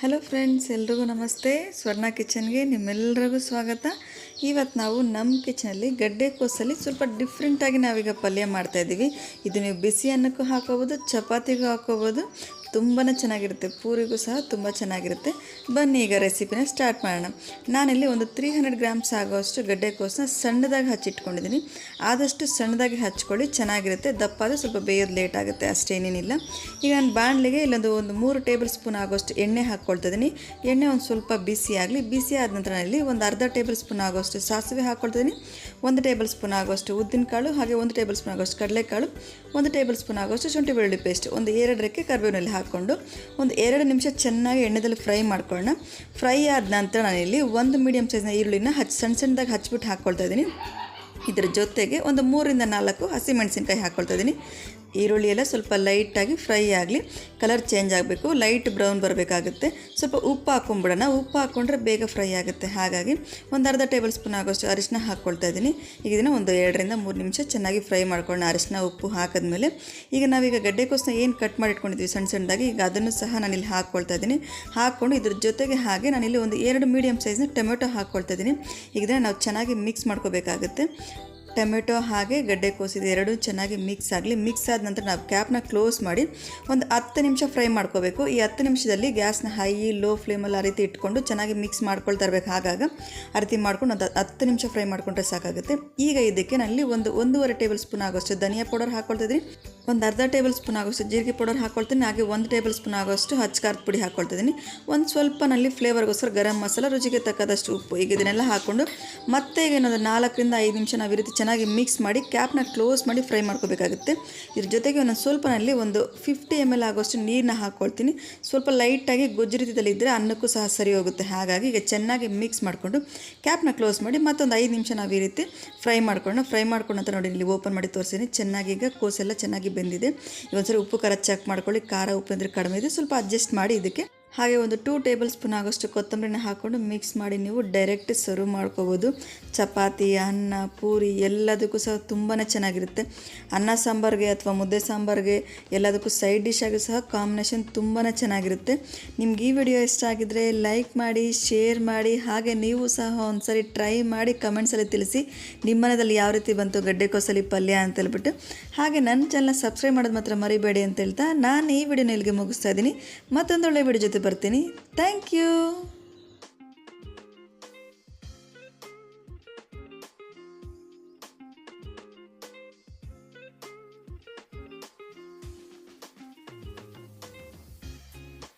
Hello friends ಎಲ್ರಿಗೂ ನಮಸ್ತೆ. ಸ್ವರ್ಣ ಕಿಚನ್ಗೆ ನಿಮ್ಮೆಲ್ಲರಿಗೂ ಸ್ವಾಗತ. ಇವತ್ತು ನಾವು ನಮ್ಮ ಕಿಚನಲ್ಲಿ ಗಡ್ಡೆ ಕೋಸಲ್ಲಿ ಸ್ವಲ್ಪ ಡಿಫ್ರೆಂಟಾಗಿ ನಾವೀಗ ಪಲ್ಯ ಮಾಡ್ತಾಯಿದ್ದೀವಿ ಇದು ನೀವು ಬಿಸಿ ಅನ್ನಕ್ಕೂ ಹಾಕೋಬೋದು, ಚಪಾತಿಗೂ ಹಾಕೋಬೋದು. ತುಂಬಾ ಚೆನ್ನಾಗಿರುತ್ತೆ. ಪೂರಿಗೂ ಸಹ ತುಂಬ ಚೆನ್ನಾಗಿರುತ್ತೆ. ಬನ್ನಿ ಈಗ ರೆಸಿಪಿನ ಸ್ಟಾರ್ಟ್ ಮಾಡೋಣ. ನಾನಿಲ್ಲಿ ಒಂದು ತ್ರೀ ಹಂಡ್ರೆಡ್ ಗ್ರಾಮ್ಸ್ ಆಗೋಷ್ಟು ಗಡ್ಡೆಕೋಸನ್ನ ಸಣ್ಣದಾಗಿ ಹಚ್ಚಿಟ್ಕೊಂಡಿದ್ದೀನಿ. ಆದಷ್ಟು ಸಣ್ಣದಾಗಿ ಹಚ್ಕೊಳ್ಳಿ, ಚೆನ್ನಾಗಿರುತ್ತೆ. ದಪ್ಪ ಆದರೆ ಸ್ವಲ್ಪ ಬೇಯೋದು ಲೇಟ್ ಆಗುತ್ತೆ ಅಷ್ಟೇನೇನಿಲ್ಲ ಈಗ ನಾನು ಬಾಣಲಿಗೆ ಇಲ್ಲೊಂದು ಒಂದು ಮೂರು ಟೇಬಲ್ ಸ್ಪೂನ್ ಆಗೋಷ್ಟು ಎಣ್ಣೆ ಹಾಕ್ಕೊಳ್ತಾ ಇದ್ದೀನಿ ಎಣ್ಣೆ ಒಂದು ಸ್ವಲ್ಪ ಬಿಸಿ ಆಗಲಿ, ಬಿಸಿ ಆದ ನಂತರ ಇಲ್ಲಿ ಒಂದು ಅರ್ಧ ಟೇಬಲ್ ಸ್ಪೂನ್ ಆಗೋಷ್ಟು ಸಾಸಿವೆ ಹಾಕ್ಕೊಳ್ತಾ ಇದ್ದೀನಿ ಒಂದು ಟೇಬಲ್ ಸ್ಪೂನ್ ಆಗೋಷ್ಟು ಉದ್ದಿನಕಾಳು, ಹಾಗೆ ಒಂದು ಟೇಬಲ್ ಸ್ಪೂನ್ ಆಗೋಷ್ಟು ಕಡಲೆಕಾಳು, ಒಂದು ಟೇಬಲ್ ಸ್ಪೂನ್ ಆಗೋಷ್ಟು ಶುಂಠಿ ಬೆಳ್ಳುಳ್ಳಿ ಪೇಸ್ಟ್ ಒಂದು ಎರಡು ರೆಕ್ಕೆ ಕರಿಬೇವಿನಲ್ಲಿ ಹಾಕ್ಕೊಂಡು ಒಂದು ಎರಡು ನಿಮಿಷ ಚೆನ್ನಾಗಿ ಎಣ್ಣೆದಲ್ಲಿ ಫ್ರೈ ಮಾಡ್ಕೊಳ್ಳೋಣ. ಫ್ರೈ ಆದ ನಂತರ ನಾನಿಲ್ಲಿ ಒಂದು ಮೀಡಿಯಮ್ ಸೈಜ್ನ ಈರುಳ್ಳಿನ ಹಚ್ಚ ಸಣ್ಣ ಸಣ್ಣದಾಗಿ ಹಚ್ಬಿಟ್ಟು ಹಾಕ್ಕೊಳ್ತಾ ಇದ್ದೀನಿ. ಇದರ ಜೊತೆಗೆ ಒಂದು ಮೂರಿಂದ ನಾಲ್ಕು ಹಸಿಮೆಣಸಿನ್ಕಾಯಿ ಹಾಕ್ಕೊಳ್ತಾ ಇದ್ದೀನಿ. ಈರುಳ್ಳಿ ಎಲ್ಲ ಸ್ವಲ್ಪ ಲೈಟಾಗಿ ಫ್ರೈ ಆಗಲಿ, ಕಲರ್ ಚೇಂಜ್ ಆಗಬೇಕು, ಲೈಟ್ ಬ್ರೌನ್ ಬರಬೇಕಾಗುತ್ತೆ. ಸ್ವಲ್ಪ ಉಪ್ಪು ಹಾಕೊಂಬಿಡೋಣ. ಉಪ್ಪು ಹಾಕ್ಕೊಂಡ್ರೆ ಬೇಗ ಫ್ರೈ ಆಗುತ್ತೆ. ಹಾಗಾಗಿ ಒಂದು ಅರ್ಧ ಟೇಬಲ್ ಸ್ಪೂನ್ ಆಗೋಷ್ಟು ಅರಿಶಿನ ಹಾಕ್ಕೊಳ್ತಾ ಇದ್ದೀನಿ. ಈಗ ಇದನ್ನು ಒಂದು ಎರಡರಿಂದ ಮೂರು ನಿಮಿಷ ಚೆನ್ನಾಗಿ ಫ್ರೈ ಮಾಡ್ಕೊಳ್ಳೋಣ. ಅರಿಶಿನ ಉಪ್ಪು ಹಾಕಿದ್ಮೇಲೆ ಈಗ ನಾವೀಗ ಗಡ್ಡೆಕೋಸನ್ನ ಏನು ಕಟ್ ಮಾಡಿ ಇಟ್ಕೊಂಡಿದ್ವಿ ಸಣ್ಣ ಸಣ್ಣದಾಗಿ, ಈಗ ಅದನ್ನು ಸಹ ನಾನಿಲ್ಲಿ ಹಾಕ್ಕೊಳ್ತಾ ಇದ್ದೀನಿ. ಹಾಕ್ಕೊಂಡು ಇದ್ರ ಜೊತೆಗೆ ಹಾಗೆ ನಾನಿಲ್ಲಿ ಒಂದು ಎರಡು ಮೀಡಿಯಮ್ ಸೈಜ್ನ ಟೊಮೆಟೊ ಹಾಕ್ಕೊಳ್ತಾ ಇದ್ದೀನಿ. ಈಗ ನಾವು ಚೆನ್ನಾಗಿ ಮಿಕ್ಸ್ ಮಾಡ್ಕೋಬೇಕಾಗುತ್ತೆ. ಟೊಮೆಟೊ ಹಾಗೆ ಗಡ್ಡೆಕೋಸು ಕೋಸಿದ್ದು ಎರಡೂ ಚೆನ್ನಾಗಿ ಮಿಕ್ಸ್ ಆಗಲಿ, ಮಿಕ್ಸ್ ಆದ ನಂತರ ನಾವು ಕ್ಯಾಪ್ನ ಕ್ಲೋಸ್ ಮಾಡಿ ಒಂದು ಹತ್ತು ನಿಮಿಷ ಫ್ರೈ ಮಾಡ್ಕೋಬೇಕು. ಈ ಹತ್ತು ನಿಮಿಷದಲ್ಲಿ ಗ್ಯಾಸ್ನ ಹೈ, ಲೋ ಫ್ಲೇಮಲ್ಲಿ ಆ ರೀತಿ ಇಟ್ಕೊಂಡು ಚೆನ್ನಾಗಿ ಮಿಕ್ಸ್ ಮಾಡ್ಕೊಳ್ತಾ ಇರಬೇಕು. ಆಗಾಗ ಆ ಮಾಡ್ಕೊಂಡು ಒಂದು ಹತ್ತು ನಿಮಿಷ ಫ್ರೈ ಮಾಡಿಕೊಂಡ್ರೆ ಸಾಕಾಗುತ್ತೆ. ಈಗ ಇದಕ್ಕೆ ನಲ್ಲಿ ಒಂದು ಒಂದೂವರೆ ಟೇಬಲ್ ಸ್ಪೂನ್ ಆಗೋಷ್ಟು ಧನಿಯಾ ಪೌಡರ್ ಹಾಕ್ಕೊಳ್ತಿದ್ದೀನಿ ಒಂದು ಅರ್ಧ ಟೇಬಲ್ ಸ್ಪೂನ್ ಆಗೋಷ್ಟು ಜೀರಿಗೆ ಪೌಡರ್ ಹಾಕ್ಕೊಳ್ತೀನಿ ಹಾಗೆ ಒಂದು ಟೇಬಲ್ ಸ್ಪೂನ್ ಆಗೋಷ್ಟು ಖಾರದ ಪುಡಿ ಹಾಕ್ಕೊಳ್ತಿದ್ದೀನಿ ಒಂದು ಸ್ವಲ್ಪ ನಲ್ಲಿ ಫ್ಲೇವರ್ಗೋಸ್ಕರ ಗರಂ ಮಸಾಲ, ರುಚಿಗೆ ತಕ್ಕದಷ್ಟು ಉಪ್ಪು. ಈಗ ಇದನ್ನೆಲ್ಲ ಹಾಕ್ಕೊಂಡು ಮತ್ತೆ ಈಗ ಏನಾದರೂ ನಾಲ್ಕರಿಂದ ಐದು ನಿಮಿಷ ನಾವು ಈ ರೀತಿ ಚೆನ್ನಾಗಿ ಮಿಕ್ಸ್ ಮಾಡಿ ಕ್ಯಾಪ್ನ ಕ್ಲೋಸ್ ಮಾಡಿ ಫ್ರೈ ಮಾಡ್ಕೋಬೇಕಾಗುತ್ತೆ. ಇದ್ರ ಜೊತೆಗೆ ಒಂದೊಂದು ಸ್ವಲ್ಪನಲ್ಲಿ ಒಂದು ಫಿಫ್ಟಿ ಎಂ ಎಲ್ ಆಗೋಷ್ಟು ನೀರನ್ನ ಹಾಕ್ಕೊಳ್ತೀನಿ ಸ್ವಲ್ಪ ಲೈಟಾಗಿ ಗೊಜ್ಜು ಇದ್ದರೆ ಅನ್ನಕ್ಕೂ ಸಹ ಸರಿ ಹೋಗುತ್ತೆ. ಹಾಗಾಗಿ ಈಗ ಚೆನ್ನಾಗಿ ಮಿಕ್ಸ್ ಮಾಡಿಕೊಂಡು ಕ್ಯಾಪ್ನ ಕ್ಲೋಸ್ ಮಾಡಿ ಮತ್ತೊಂದು ಐದು ನಿಮಿಷ ನಾವು ಈ ರೀತಿ ಫ್ರೈ ಮಾಡ್ಕೊಂಡು ಫ್ರೈ ಮಾಡ್ಕೊಂಡು ಅಂತ ನೋಡಿ ಇಲ್ಲಿ ಓಪನ್ ಮಾಡಿ ತೋರಿಸಿದ್ದೀನಿ. ಚೆನ್ನಾಗಿ ಈಗ ಕೋಸೆಲ್ಲ ಚೆನ್ನಾಗಿ ಬೆಂದಿದೆ. ಒಂದ್ಸರಿ ಉಪ್ಪು ಖಾರ ಚೆಕ್ ಮಾಡ್ಕೊಳ್ಳಿ. ಖಾರ ಉಪ್ಪು ಅಂದರೆ ಕಡಿಮೆ ಇದೆ. ಸ್ವಲ್ಪ ಅಡ್ಜಸ್ಟ್ ಮಾಡಿ ಇದಕ್ಕೆ ಹಾಗೆ ಒಂದು ಟೂ ಟೇಬಲ್ ಸ್ಪೂನ್ ಆಗೋಷ್ಟು ಕೊತ್ತಂಬರಿನ ಹಾಕ್ಕೊಂಡು ಮಿಕ್ಸ್ ಮಾಡಿ ನೀವು ಡೈರೆಕ್ಟ್ ಸರ್ವ್ ಮಾಡ್ಕೋಬೋದು. ಚಪಾತಿ, ಅನ್ನ, ಪೂರಿ ಎಲ್ಲದಕ್ಕೂ ಸಹ ತುಂಬಾ ಚೆನ್ನಾಗಿರುತ್ತೆ. ಅನ್ನ ಸಾಂಬಾರಿಗೆ ಅಥವಾ ಮುದ್ದೆ ಸಾಂಬಾರಿಗೆ ಎಲ್ಲದಕ್ಕೂ ಸೈಡ್ ಡಿಶ್ ಆಗಿ ಸಹ ಕಾಂಬಿನೇಷನ್ ತುಂಬಾ ಚೆನ್ನಾಗಿರುತ್ತೆ. ನಿಮ್ಗೆ ಈ ವಿಡಿಯೋ ಇಷ್ಟ ಆಗಿದ್ರೆ ಲೈಕ್ ಮಾಡಿ ಶೇರ್ ಮಾಡಿ, ಹಾಗೆ ನೀವು ಸಹ ಒಂದ್ಸರಿ ಟ್ರೈ ಮಾಡಿ ಕಮೆಂಟ್ಸಲ್ಲಿ ತಿಳಿಸಿ ನಿಮ್ಮ ಮನದಲ್ಲಿ ಯಾವ ರೀತಿ ಬಂತು ಗಡ್ಡೆ ಕೋಸಲಿ ಪಲ್ಯ ಅಂತ ಹೇಳ್ಬಿಟ್ಟು. ಹಾಗೆ ನನ್ನ ಚಾನಲ್ನ ಸಬ್ಸ್ಕ್ರೈಬ್ ಮಾಡೋದು ಮಾತ್ರ ಮರಿಬೇಡಿ ಅಂತ ಹೇಳ್ತಾ ನಾನು ಈ ವಿಡಿಯೋನ ಇಲ್ಲಿಗೆ ಮುಗಿಸ್ತಾ ಇದ್ದೀನಿ. ಮತ್ತೊಂದು ಒಳ್ಳೆ ವಿಡಿಯೋ ಜೊತೆ ಬರ್ತೀನಿ. Thank you